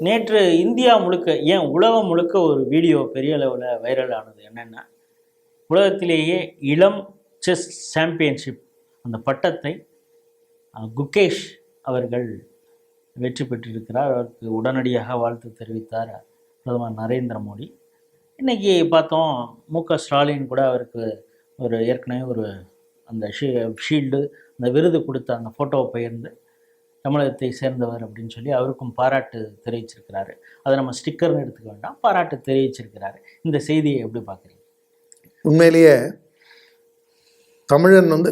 நேற்று இந்தியா முழுக்க ஏன் உலகம் முழுக்க ஒரு வீடியோ பெரிய அளவில் வைரல் ஆனது என்னென்னா உலகத்திலேயே இளம் செஸ் சாம்பியன்ஷிப் அந்த பட்டத்தை குகேஷ் அவர்கள் வெற்றி பெற்றிருக்கிறார். அவருக்கு உடனடியாக வாழ்த்து தெரிவித்தார் பிரதமர் நரேந்திர மோடி. இன்றைக்கி பார்த்தோம் மு க ஸ்டாலின் கூட அவருக்கு ஒரு ஏற்கனவே ஒரு அந்த ஷீ ஷீல்டு அந்த விருது கொடுத்த அந்த ஃபோட்டோவை பகிர்ந்து தமிழகத்தை சேர்ந்தவர் அப்படின்னு சொல்லி அவருக்கும் பாராட்டு தெரிவிச்சிருக்கிறாரு. அதை நம்ம ஸ்டிக்கர்னு எடுத்துக்க வேண்டாம். பாராட்டு தெரிவிச்சிருக்கிறாரு. இந்த செய்தியை எப்படி பார்க்குறீங்க? உண்மையிலேயே தமிழன் வந்து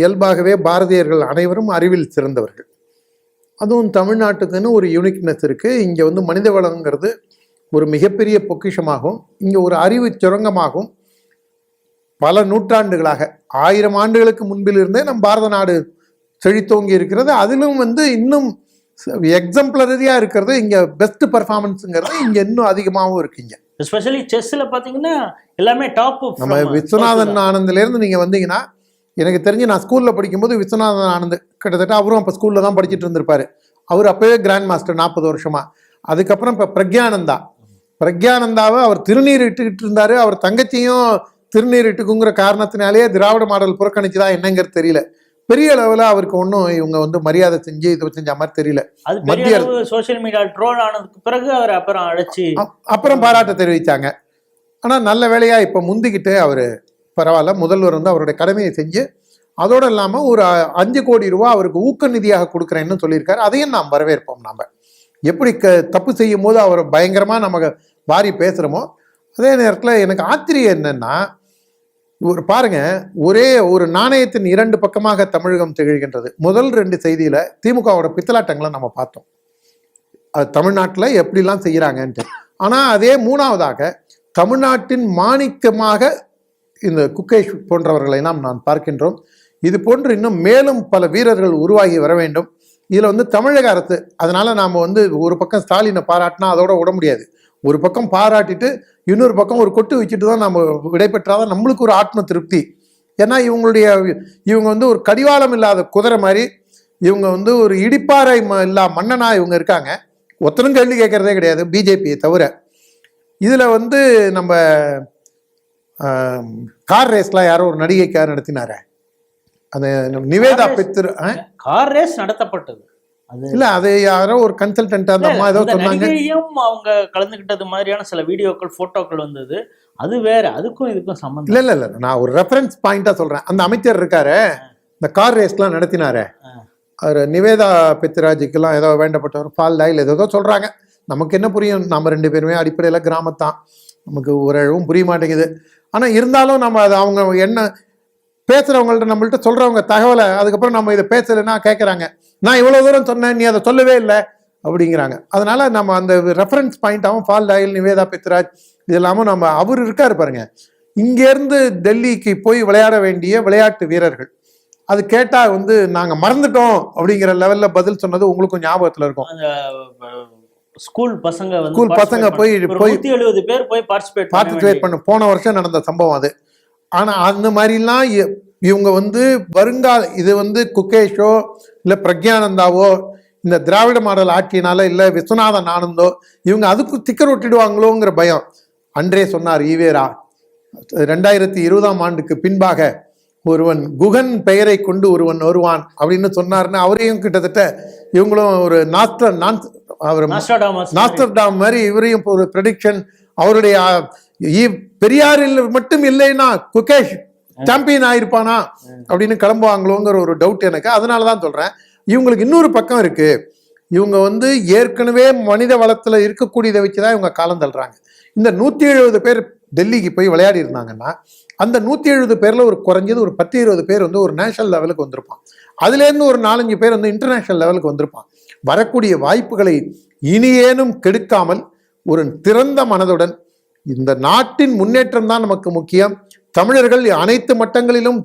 இயல்பாகவே பாரதியர்கள் அனைவரும் அறிவில் சிறந்தவர்கள். அதுவும் தமிழ்நாட்டுக்குன்னு ஒரு யூனிக்னஸ் இருக்குது இங்கே வந்து மனித வளங்கிறது ஒரு மிகப்பெரிய பொக்கிஷமாகவும் இங்கே ஒரு அறிவு சுரங்கமாகவும் பல நூற்றாண்டுகளாக ஆயிரம் ஆண்டுகளுக்கு முன்பிலிருந்தே நம் பாரத நாடு செழித்தோங்கி இருக்கிறது. அதிலும் வந்து இன்னும் எக்ஸம்ப்ளரியாக இருக்கிறது. இங்கே பெஸ்ட் பர்ஃபார்மன்ஸுங்கிறது இங்கே இன்னும் அதிகமாகவும் இருக்குங்க எஸ்பெஷலி செஸ்ஸில் பார்த்தீங்கன்னா எல்லாமே டாப் நம்ம விஸ்வநாதன் ஆனந்த்லேருந்து நீங்கள் வந்தீங்கன்னா எனக்கு தெரிஞ்சு நான் ஸ்கூலில் படிக்கும்போது விஸ்வநாதன் ஆனந்த் கிட்டத்தட்ட அவரும் அப்போ ஸ்கூலில் தான் படிச்சுட்டு இருந்திருப்பாரு. அவர் அப்போவே கிராண்ட் மாஸ்டர் நாற்பது வருஷமா. அதுக்கப்புறம் இப்போ பிரக்யானந்தா. பிரக்யானந்தாவை அவர் திருநீர் இட்டுக்கிட்டு இருந்தாரு. அவர் தங்கச்சியும் திருநீர் இட்டுக்குங்கிற காரணத்தினாலேயே திராவிட மாடல் புறக்கணிச்சுதா என்னங்கிறது தெரியல. பெரிய அளவில் அவருக்கு ஒன்றும் இவங்க வந்து மரியாதை செஞ்சு இது செஞ்ச மாதிரி தெரியல. அது மத்திய சோஷியல் மீடியா ட்ரோல் ஆனதுக்கு பிறகு அவர் அப்புறம் அழைச்சி அப்- அப்புறம் பாராட்ட தெரிவித்தாங்க ஆனால் நல்ல வேலையாக இப்போ முந்திக்கிட்டு அவர் பரவாயில்ல முதல்வர் வந்து அவருடைய கடமையை செஞ்சு அதோடு இல்லாமல் ஒரு அஞ்சு கோடி ரூபா அவருக்கு ஊக்க நிதியாக கொடுக்குறேன்னு சொல்லியிருக்காரு. அதையும் நாம் வரவேற்போம் நாம். எப்படி க தப்பு செய்யும் போது அவர் பயங்கரமாக நம்ம வாரி பேசுகிறோமோ அதே நேரத்தில் எனக்கு ஆச்சரியம் என்னன்னா ஒரு பாருங்க ஒரே ஒரு நாணயத்தின் இரண்டு பக்கமாக தமிழகம் திகழ்கின்றது. முதல் ரெண்டு செய்தியில திமுகவோட பித்தலாட்டங்களை நம்ம பார்த்தோம். அது தமிழ்நாட்டில் எப்படிலாம் செய்கிறாங்கன்ட்டு ஆனால் அதே மூணாவதாக தமிழ்நாட்டின் மாணிக்கமாக இந்த குக்கேஷ் போன்றவர்களை நாம் நான் பார்க்கின்றோம். இது போன்று இன்னும் மேலும் பல வீரர்கள் உருவாகி வர வேண்டும். இதில் வந்து தமிழக அரசு அதனால நாம் வந்து ஒரு பக்கம் ஸ்டாலினை பாராட்டினா அதோட விட முடியாது. ஒரு பக்கம் பாராட்டிட்டு இன்னொரு பக்கம் ஒரு கொட்டு வச்சுட்டு தான் நம்ம விடைபெற்றாதான் நம்மளுக்கு ஒரு ஆத்ம திருப்தி. ஏன்னா இவங்களுடைய இவங்க வந்து ஒரு கடிவாளம் இல்லாத குதிரை மாதிரி இவங்க வந்து ஒரு இடிப்பாறை ம- இல்லா மன்னனா இவங்க இருக்காங்க. ஒத்தனும் கேள்வி கேட்கறதே கிடையாது பிஜேபியை தவிர. இதில் வந்து நம்ம கார் ரேஸ்லாம் யாரோ ஒரு நடிகைக்காக நடத்தினாரே. அந்த நிவேதா? பித்திரு? கார் ரேஸ் நடத்தப்பட்டது. இல்ல அது யாரோ ஒரு கன்சல்டன்ட் அந்த அம்மா ஏதோ சொன்னாங்க. அவங்க கலந்துக்கிட்டது மாதிரியான சில வீடியோக்கள் போட்டோக்கள் வந்தது. அது வேற அதுக்கும் இதுக்கும் சம்பந்தம். இல்ல இல்ல இல்ல நான் ஒரு ரெஃபரன்ஸ் பாயிண்டா சொல்றேன். அந்த அமைச்சர் இருக்காரு. இந்த கார் ரேஸ்லாம் நடத்தினாரே. ஆ. அவர் நிவேதா பித்ராஜுக்கெல்லாம் ஏதோ வேண்டப்பட்டவர் ஃபால் டாயில் ஏதோ சொல்றாங்க. நமக்கு என்ன புரியும்? நம்ம ரெண்டு பேருமே அடிப்படையில் கிராமத்தான். நமக்கு ஒரு அளவும் புரிய மாட்டேங்குது. ஆனால் இருந்தாலும் நம்ம அது அவங்க என்ன பேசுகிறவங்கள்ட்ட நம்மள்ட்ட சொல்கிறவங்க தகவலை அதுக்கப்புறம் நம்ம இதை பேசலைன்னா கேட்குறாங்க நான் இவ்வளோ தூரம் சொன்னேன் நீ அதை சொல்லவே இல்லை அப்படிங்கிறாங்க. அதனால நம்ம அந்த ரெஃபரன்ஸ் பாயிண்டாகவும் ஃபால் டாயில் நிவேதா பித்ராஜ் இது இல்லாமல் நம்ம அவர் இருக்காரு பாருங்க. இங்கேருந்து டெல்லிக்கு போய் விளையாட வேண்டிய விளையாட்டு வீரர்கள். அது கேட்டால் வந்து நாங்கள் மறந்துட்டோம் அப்படிங்கிற லெவலில் பதில் சொன்னது உங்களுக்கும் ஞாபகத்தில் இருக்கும். ஸ்கூல் பசங்க School பசங்க போய் போய் எழுபது பேர் போய் பார்ட்டிசிபேட் பார்ட்டிசிபேட் பண்ண போன வருஷம் நடந்த சம்பவம் அது. ஆனால் அந்த மாதிரிலாம் இவங்க வந்து வருங்கால இது வந்து குகேஷோ இல்லை பிரக்யானந்தாவோ இந்த திராவிட மாடல் ஆட்சியினால இல்லை விஸ்வநாதன் ஆனந்தோ இவங்க அதுக்கு திக்கர் ஒட்டிடுவாங்களோங்கிற பயம். அன்றே சொன்னார் ஈவேரா. ரெண்டாயிரத்தி இருபதாம் ஆண்டுக்கு பின்பாக ஒருவன் குகன் பெயரை கொண்டு ஒருவன் வருவான் அப்படின்னு சொன்னாருன்னு அவரையும் கிட்டத்தட்ட இவங்களும் ஒரு நாஸ்டர் நான் அவர் நாஸ்டாடாமஸ் நாஸ்டர்டாம் மாதிரி இவரையும் ஒரு ப்ரெடிக்ஷன் அவருடைய பெரியாரில் மட்டும் இல்லைன்னா குகேஷ் சாம்பியன் ஆயிருப்பானா அப்படின்னு கிளம்புவாங்களோங்கிற ஒரு டவுட் எனக்கு. அதனால தான் சொல்றேன். இவங்களுக்கு இன்னொரு பக்கம் இருக்கு. இவங்க வந்து ஏற்கனவே மனித வளத்தில் இருக்கக்கூடியதை வச்சு தான் இவங்க காலம் தள்ளுறாங்க. இந்த நூற்றி எழுபது பேர் டெல்லிக்கு போய் விளையாடி இருந்தாங்கன்னா அந்த நூற்றி எழுபது பேரில் ஒரு குறைஞ்சது ஒரு பத்து இருபது பேர் வந்து ஒரு நேஷனல் லெவலுக்கு வந்திருப்பான். அதுலேருந்து ஒரு நாலஞ்சு பேர் வந்து இன்டர்நேஷனல் லெவலுக்கு வந்திருப்பான். வரக்கூடிய வாய்ப்புகளை இனியேனும் கெடுக்காமல் ஒரு திறந்த மனதுடன் இந்த நாட்டின் முன்னேற்றம் தான் நமக்கு முக்கியம். தமிழர்கள் அனைத்து மட்டங்களிலும்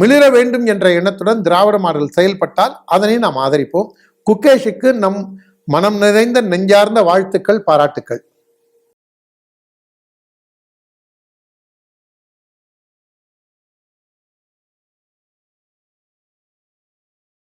மிளிர வேண்டும் என்ற எண்ணத்துடன் திராவிட மாடல் செயல்பட்டால் அதனை நாம் ஆதரிப்போம். குக்கேஷுக்கு நம் மனம் நிறைந்த நெஞ்சார்ந்த வாழ்த்துக்கள் பாராட்டுக்கள்.